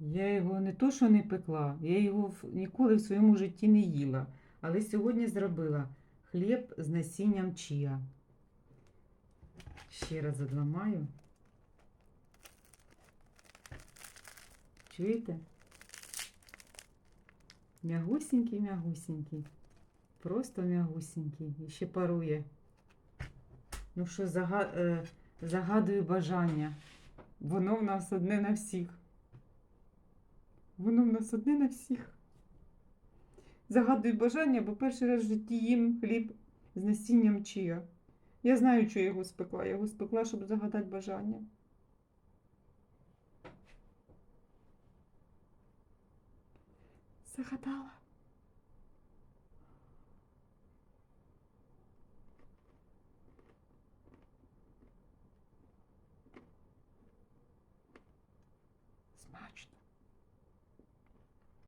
Я його не то, що не пекла, я його ніколи в своєму житті не їла. Але сьогодні зробила хліб з насінням чия. Ще раз одламаю. Чуєте? Мягусенький, мягусенький. Просто мягусенький. І ще парує. Ну що, е, загадую бажання. Воно в нас одне на всіх. Воно в нас одне на всіх. Загадую бажання, бо перший раз в житті їм хліб з насінням чия. Я знаю, що його спекла. Його спекла, щоб загадати бажання. Загадала. Смачно.